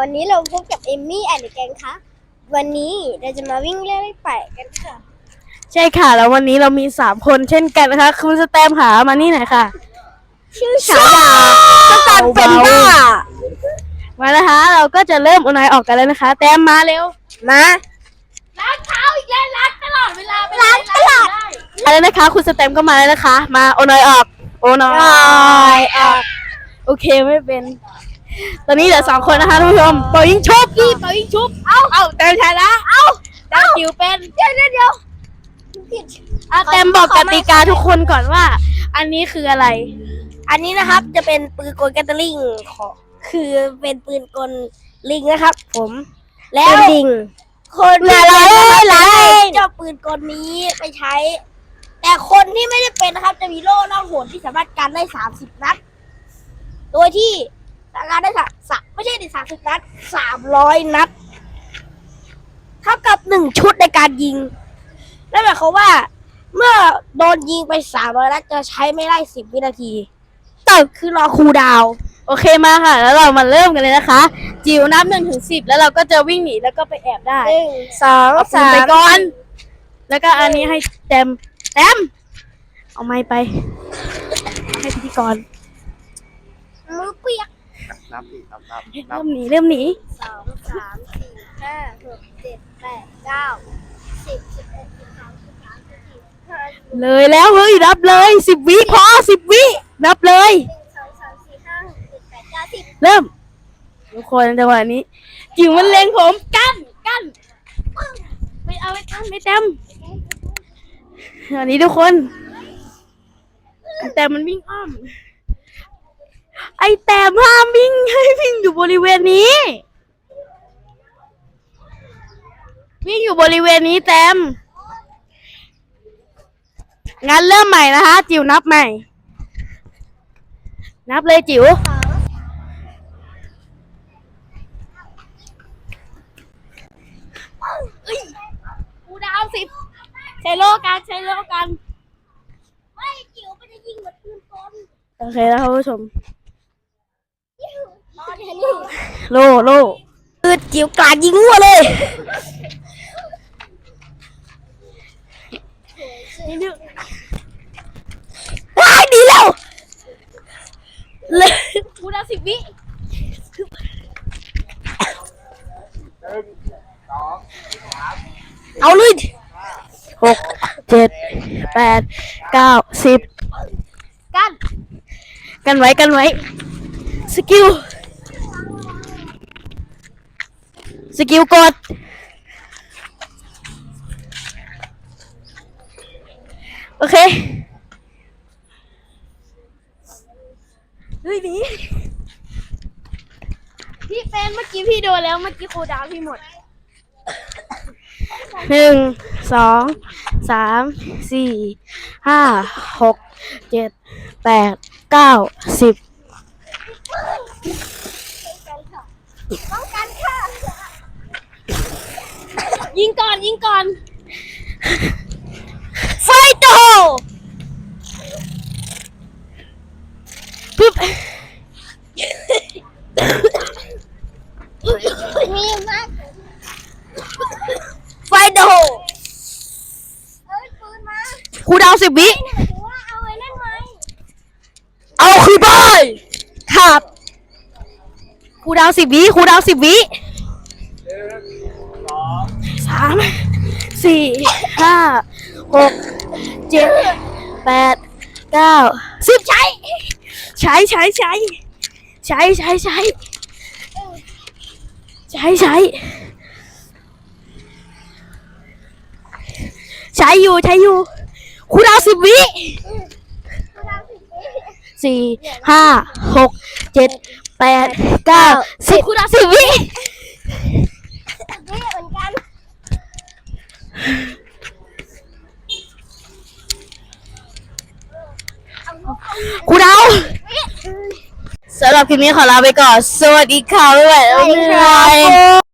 วันนี้เราพบกับเอมมี่แอนด์แกงค่ะ วันนี้เราจะมาวิ่งเล่นไปกันค่ะ ใช่ค่ะ แล้ววันนี้เรามีสามคนเช่นกันนะคะ คุณสแตมหามานี่หน่อยค่ะ ชื่อฉายาสแตมเป็นบ้ามานะคะ เราก็จะเริ่มเอานายออกกันแล้วนะคะ แตมมาเร็ว มาล้างเท้าอีกแล้วล้างตลอดเวลาล้างตลอดมาแล้วนะคะ คุณสแตมก็มาแล้วนะคะ มาโอนอยออกโอนอน้อยยออก โอเคไม่เป็น ตอนนี้เหลือสองคนนะคะท่านผู้ชมเป่ายิงชุบพี่เป่ายิงชุบ เอาเอาแตมชนะเอาแตมจิวเป็นเดี๋ยวเดี๋ยวเดี๋ยวผิดอะแตมบอกกติกาทุกคนก่อนว่า อันนี้คืออะไร อันนี้นะครับจะเป็นปืนกลแกตเตอร์ลิงของคือเป็นปืนกลลิงนะครับ ผม แล้วลิง คนที่ไม่ได้เจ้าปืนกลนี้ไปใช้ แต่คนที่ไม่ได้เป็นนะครับ จะมีโล่ล่องหนที่สามารถกันได้สามสิบนัด โดยที่ สามารถได้สะไม่ใช่ดิสามสิบนัดสามร้อยนัด เท่ากับหนึ่งชุดในการยิง นั่นหมายความว่า เมื่อโดนยิงไปสามร้อยนัดจะใช้ไม่ได้สิบวินาทีตึกคือรอคูลดาวน์โอเคมาค่ะ แล้วเรามาเริ่มกันเลยนะคะ จิ๋วนับหนึ่งถึงสิบแล้วเราก็จะวิ่งหนีแล้วก็ไปแอบได้หนึ่งสองเอาปืนสามไปก่อน แล้วก็อันนี้ให้แตมแตมเอาไม้ไป ให้พิธีกรมือเปียก นับดินับนับนัเริ่บมหนีเริ่มหนีสองสามสี่ห้าหกเจ็ดแปดเก้าสิบสิบเอ็ดสิบสองสิบสามสิบสี่สิบห้าสิบหนึ่งเลยแล้วเฮ้ยรับเลยสิบวิพอสิบวิรับเลยสองสามสี่ห้าหกเจ็ดแปดเก้าสิบเริ่ม ทุกคนจังหวะนี้จิ๋วมันเล็งผมกั้นกั้นไม่เอาไม่กั้นไม่แตมอันนี้ทุกคน แต่มันวิ่งอ้อม ไอแต้มห้ามวิ่งให้วิ่งอยู่บริเวณนี้ วิ่งอยู่บริเวณนี้แต้มงั้นเริ่มใหม่นะคะ จิ๋วนับใหม่ นับเลยจิ๋วกูดาวสิบใช้โลกันใช้โลกันไม่จิ๋วมันจะยิงเหมือนปืนกลโอเคแล้วท่านผู้ชมต อนนี้นี่โลโลคือจิ๋วกลาดยิงงัวเลย นี่ดึงได้ดีแล้วเลยกูดาวสิบวิเอาเลยหกเจ็ดแปดเก้าสิบกัน กันไว้ กันไว้ สกิล สกิลกด โอเค เฮ้ยหนีพี่เป็นเมื่อกี้พี่โดนแล้วเมื่อกี้ครูดาวพี่หมดหนึ่งสองสามสี่ห้าหกเจ็ดแปดเก้าสิบป้องกันค่ะ ยิงก่อนยิงก่อน ไฟโตปึ๊บมีมากไฟโตเอ้ยปืนมาครูดาวสิบวิ หมายถึงว่าเอาไอ้นั่นไหมเอาคืนไปครับครูดาวสิบวิครูดาวสิบวิสามสี่ห้าหกเจ็ดแปดเก้าสิบใช้ ใช้ใช้ใช้ใช้ใช้ใช้ใช้ใช้ใช้อยู่ใช้อยู่ครูดาวสิบวิสี่ห้าหกเจ็ดแปดเก้าสิบคุณสิบวิ นี่เหมือนกัน ครูดาว สำหรับคลิปนี้ขอลาไปก่อน สวัสดีค่ะบ๊ายบาย สวัสดีครับ